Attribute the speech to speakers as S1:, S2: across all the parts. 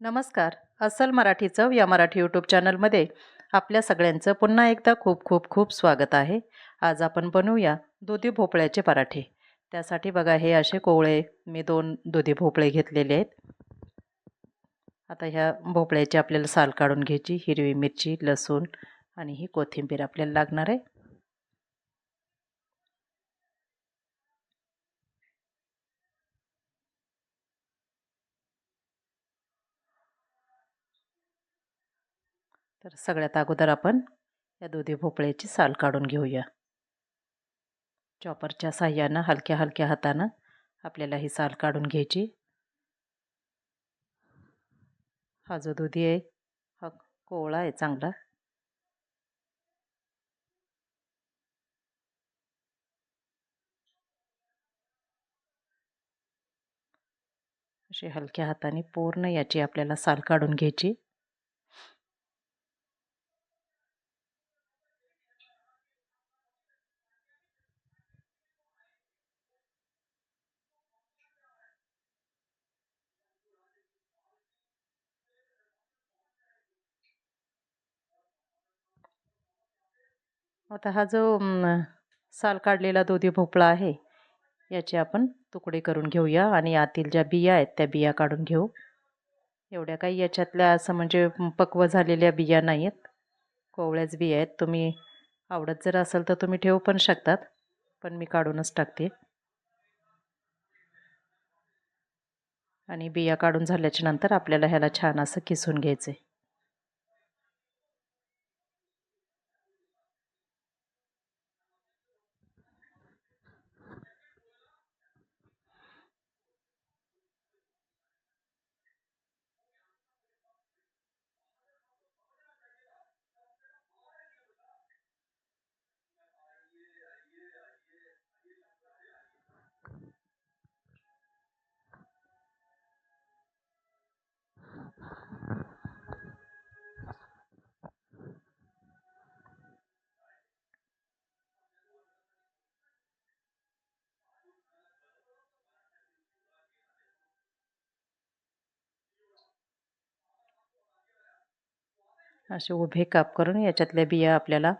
S1: नमस्कार. अस्सल मराठी चव या मराठी यूट्यूब चॅनलमध्ये आपल्या सगळ्यांचं पुन्हा एकदा खूप खूप खूप स्वागत आहे. आज आपण बनवूया दुधी भोपळ्याचे पराठे. त्यासाठी बघा हे असे कोवळे मी दोन दुधी भोपळे घेतलेले आहेत. आता ह्या भोपळ्याची आपल्याला साल काढून घ्यायची हिरवी मिरची लसूण आणि ही कोथिंबीर आपल्याला लागणार आहे. तर सगळ्यात अगोदर आपण या दुधी भोपळ्याची साल काढून घेऊया. चॉपरच्या साह्यानं हलक्या हलक्या हातानं आपल्याला ही साल काढून घ्यायची. हा जो दुधी आहे हा कोवळा आहे चांगला. अशी हलक्या हाताने पूर्ण याची आपल्याला साल काढून घ्यायची. आता हा जो साल काढलेला दुधी भोपळा आहे याचे आपण तुकडे करून घेऊया आणि आतील ज्या बिया आहेत त्या बिया काढून घेऊ. एवढ्या काही याच्यातल्या असं म्हणजे पक्व झालेल्या बिया नाही आहेत कोवळ्याच बिया आहेत. तुम्ही आवडत जर असेल तर तुम्ही ठेवू पण शकतात पण मी काढूनच टाकते. आणि बिया काढून झाल्याच्यानंतर आपल्याला ह्याला छान असं किसून घ्यायचं आहे असे उभे काप करून याच्यातल्या बिया आपल्याला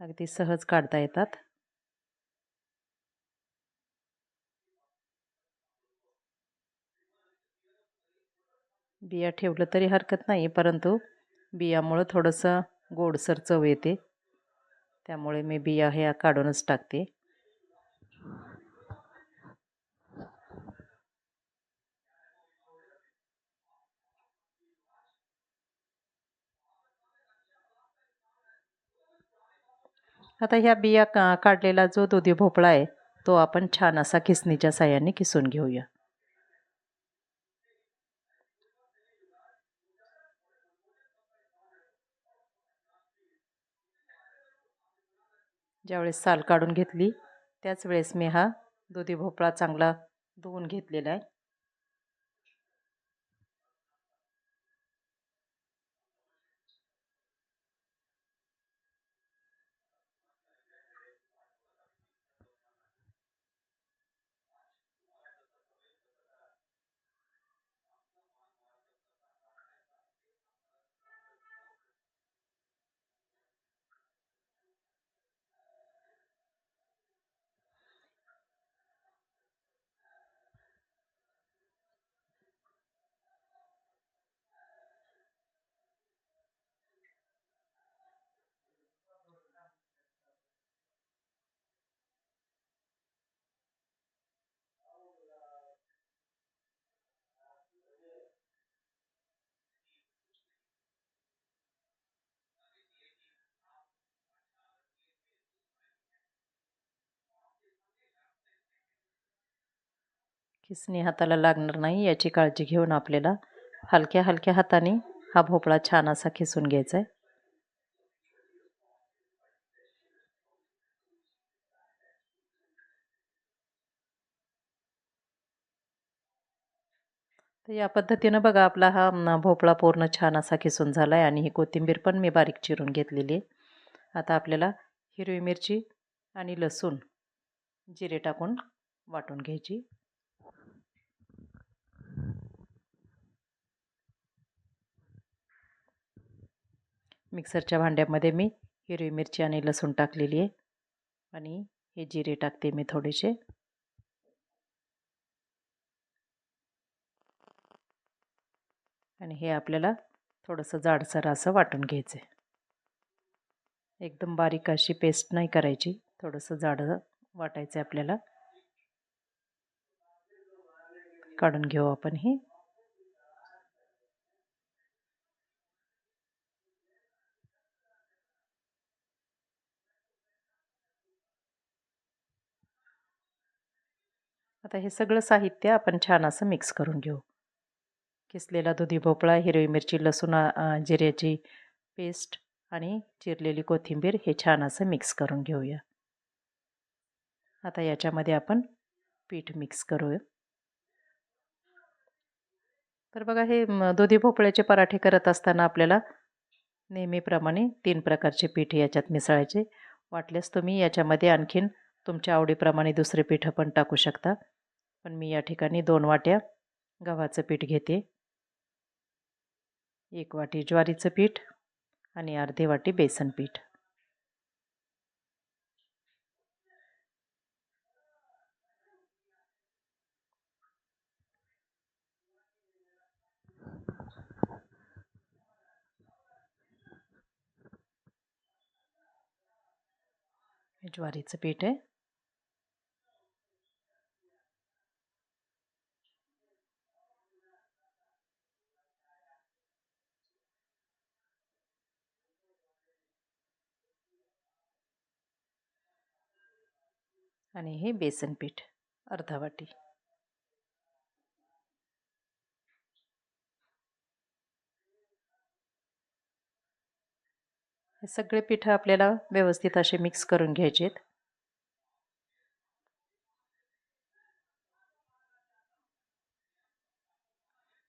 S1: अगदी सहज काढता येतात. बिया ठेवलं तरी हरकत नाही परंतु बियामुळं थोडंसं गोडसर चव येते. त्यामुळे मी बिया ह्या काढूनच टाकते. आता ह्या बिया का काढलेला जो दुधी भोपळा आहे तो आपण छान असा किसणीच्या साह्याने किसून घेऊया. ज्यावेळेस साल काढून घेतली त्याच वेळेस मी हा दुधी भोपळा चांगला धुवून घेतलेला आहे. किसने हाताला लागणार नाही याची काळजी घेऊन आपल्याला हलक्या हलक्या हाताने हा भोपळा छान असा खिसून घ्यायचा आहे. तर या पद्धतीनं बघा आपला हा भोपळा पूर्ण छान असा खिसून झाला आहे आणि ही कोथिंबीर पण मी बारीक चिरून घेतलेली आहे. आता आपल्याला हिरवी मिरची आणि लसूण जिरे टाकून वाटून घ्यायची. मिक्सरच्या भांड्यामध्ये मी हिरवी मिरची आणि लसूण टाकलेली आहे. आणि हे जिरे टाकते मी थोडेसे. आणि हे आपल्याला थोडंसं जाडसर असं वाटून घ्यायचं आहे एकदम बारीक अशी पेस्ट नाही करायची. थोडंसं जाड वाटायचं आहे आपल्याला. काढून घेऊ आपण ही. आता हे सगळं साहित्य आपण छान असं मिक्स करून घेऊ. किसलेला दुधी भोपळा हिरवी मिरची लसूण जिऱ्याची पेस्ट आणि चिरलेली कोथिंबीर हे छान असं मिक्स करून घेऊया. आता याच्यामध्ये आपण पीठ मिक्स करूया. तर बघा हे दुधी भोपळ्याचे पराठे करत असताना आपल्याला नेहमीप्रमाणे तीन प्रकारचे पीठ याच्यात मिसळायचे. वाटल्यास तुम्ही याच्यामध्ये आणखीन तुमच्या आवडीप्रमाणे दुसरे पीठं पण टाकू शकता. पण मी या ठिकाणी दोन वाट्या गव्हाचं पीठ घेते. एक वाटी ज्वारीचं पीठ आणि अर्धी वाटी बेसन पीठ. ज्वारीचं पीठ आहे. आणि हे बेसन पीठ अर्धा वाटी. हे सगळे पिठं आपल्याला व्यवस्थित असे मिक्स करून घ्यायचे आहेत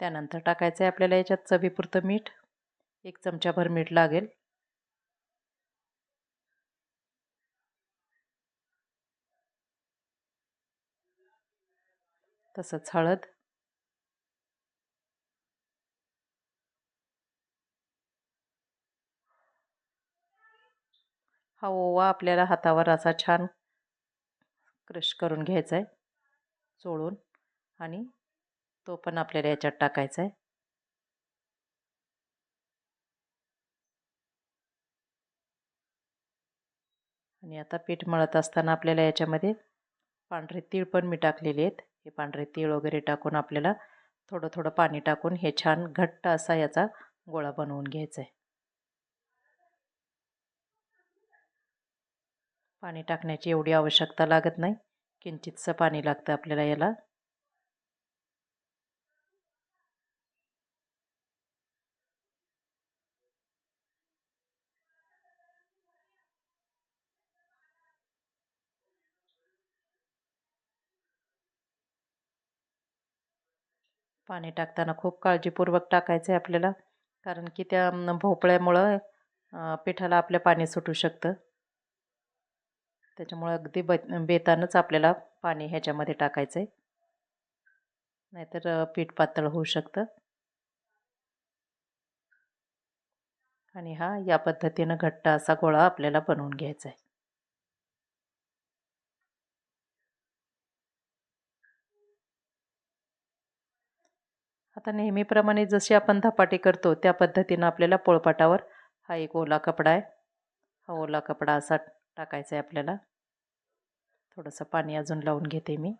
S1: त्यानंतर टाकायचं आहे आपल्याला याच्यात चवीपुरतं मीठ. एक चमचाभर मीठ लागेल. तसंच हळद हा ओवा आपल्याला हातावर असा छान क्रश करून घ्यायचा आहे चोळून आणि तो पण आपल्याला याच्यात टाकायचा आहे आणि आता पीठ मळत असताना आपल्याला याच्यामध्ये पांढरे तीळ पण मी टाकलेले आहेत. हे पांढरे तीळ वगैरे टाकून आपल्याला थोडं थोडं पाणी टाकून हे छान घट्ट असा याचा गोळा बनवून घ्यायचा आहे पाणी टाकण्याची एवढी आवश्यकता लागत नाही. किंचितसं पाणी लागतं आपल्याला याला. पाणी टाकताना खूप काळजीपूर्वक टाकायचं आहे आपल्याला कारण की त्या भोपळ्यामुळं पिठाला आपल्या पाणी सुटू शकतं. त्याच्यामुळं अगदी ब बेतानंच आपल्याला पाणी ह्याच्यामध्ये टाकायचं आहे. नाहीतर पीठ पातळ होऊ शकतं. आणि हा या पद्धतीनं घट्ट असा गोळा आपल्याला बनवून घ्यायचा आहे. आता नेहमीप्रमाणे जशी आपण धपाटी करतो त्या पद्धतीनं आपल्याला पोळपाटावर हा एक ओला कपडा आहे. हा ओला कपडा असा टाकायचा आहे आपल्याला. थोडंसं पाणी अजून लावून घेते मी.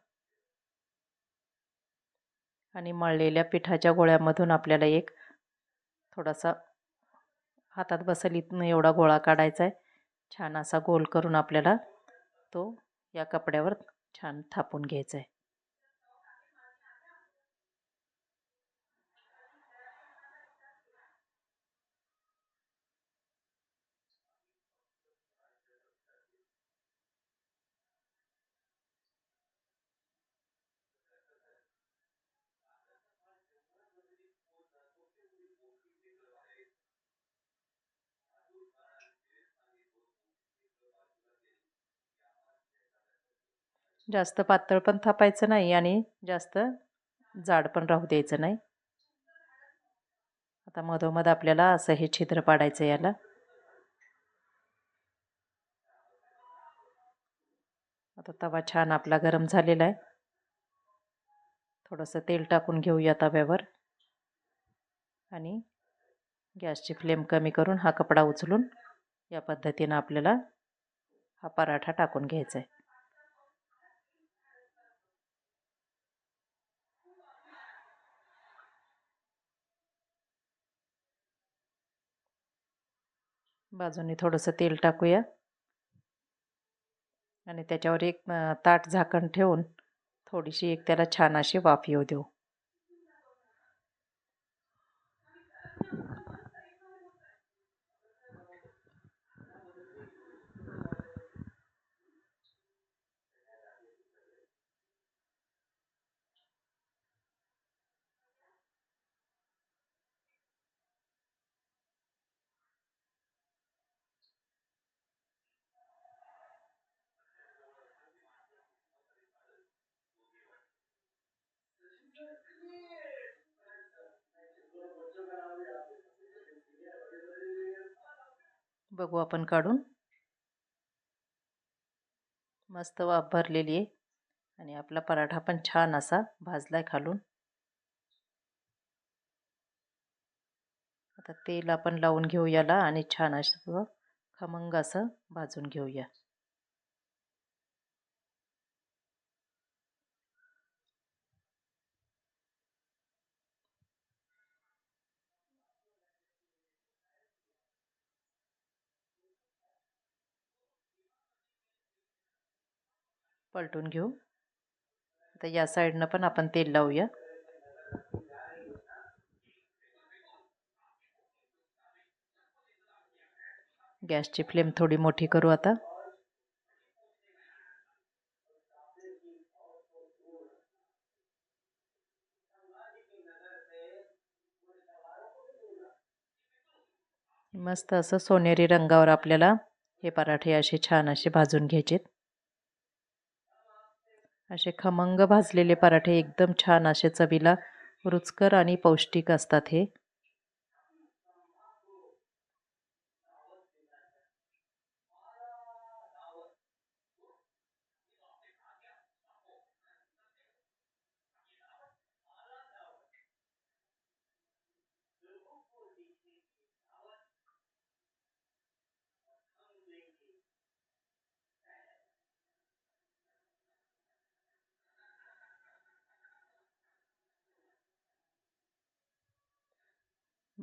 S1: आणि मळलेल्या पिठाच्या गोळ्यामधून आपल्याला एक थोडासा हातात बसेल एवढा गोळा काढायचा आहे. छान असा गोल करून आपल्याला तो या कपड्यावर छान थापून घ्यायचा आहे. जास्त पातळ पण थापायचं नाही आणि जास्त जाड पण राहू द्यायचं नाही. आता मधोमध आपल्याला असं हे छिद्र पाडायचं याला. आता तवा छान आपला गरम झालेला आहे. थोडंसं तेल टाकून घेऊया तव्यावर. आणि गॅसची फ्लेम कमी करून हा कपडा उचलून या पद्धतीनं आपल्याला हा पराठा टाकून घ्यायचा आहे. बाजूने थोडंसं तेल टाकूया. आणि त्याच्यावर एक ताट झाकण ठेवून थोडीशी एक त्याला छान अशी वाफ येऊ देऊ. बघू आपण काढून. मस्त वाफ भरलेली आहे. आणि आपला पराठा पण छान असा भाजला आहे खालून. आता तेल आपण लावून घेऊ याला आणि छान असं खमंग असं भाजून घेऊया. पलटून घेऊ. आता या साईडनं पण आपण तेल लावूया. गॅसची फ्लेम थोडी मोठी करू आता. मस्त असं सोनेरी रंगावर आपल्याला हे पराठे असे छान असे भाजून घ्यायचेत. असे खमंग भाजलेले पराठे एकदम छान असे चवीला रुचकर आणि पौष्टिक असतात हे.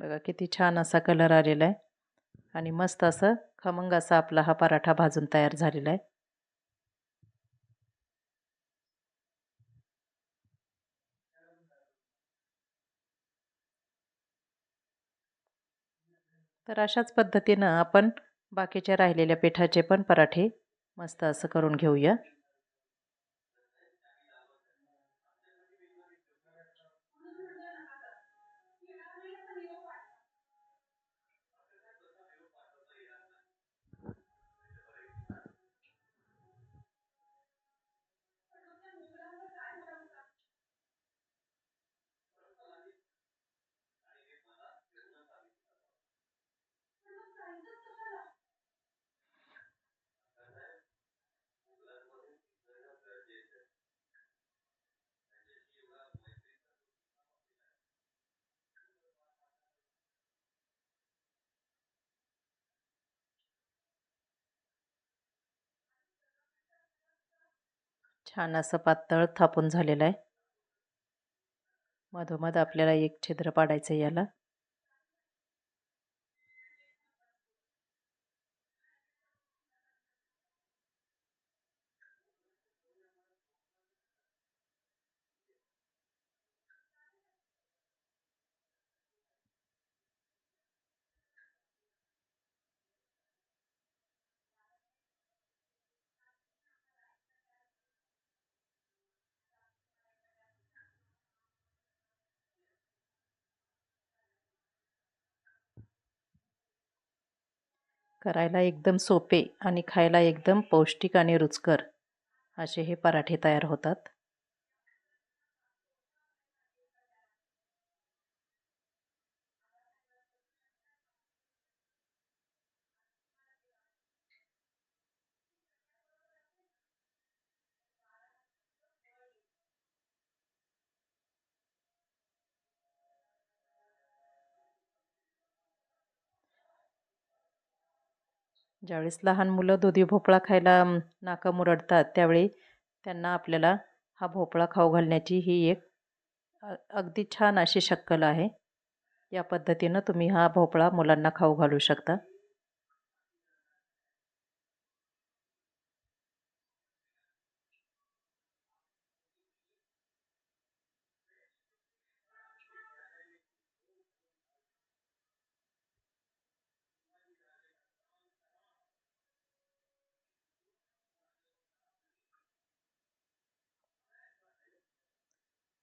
S1: बघा किती छान असा कलर आलेला आहे. आणि मस्त असं खमंग असा आपला हा पराठा भाजून तयार झालेला आहे. तर अशाच पद्धतीनं आपण बाकीच्या राहिलेल्या पिठाचे पण पराठे मस्त असं करून घेऊया. छान असं पातळ थापून झालेलं आहे. मधोमध आपल्याला एक छिद्र पाडायचं याला. करायला एकदम सोपे आणि खायला एकदम पौष्टिक आणि रुचकर असे हे पराठे तयार होतात. ज्यावेळेस लहान मुलं दुधी भोपळा खायला अम, नाका मुरडतात त्यावेळी त्यांना आपल्याला हा भोपळा खाऊ घालण्याची ही एक अगदी छान अशी शक्कल आहे. या पद्धतीनं तुम्ही हा भोपळा मुलांना खाऊ घालू शकता.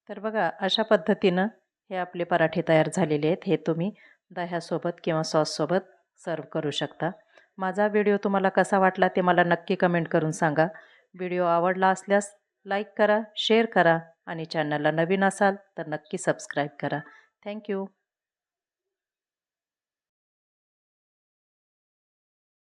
S1: तर बघा अशा पद्धतीनं हे आपले पराठे तयार झालेले आहेत. हे तुम्ही दह्यासोबत किंवा सॉससोबत सर्व करू शकता. माझा व्हिडिओ तुम्हाला कसा वाटला ते मला नक्की कमेंट करून सांगा. व्हिडिओ आवडला असल्यास लाईक करा शेअर करा आणि चॅनलला नवीन असाल तर नक्की सबस्क्राईब करा. थँक्यू.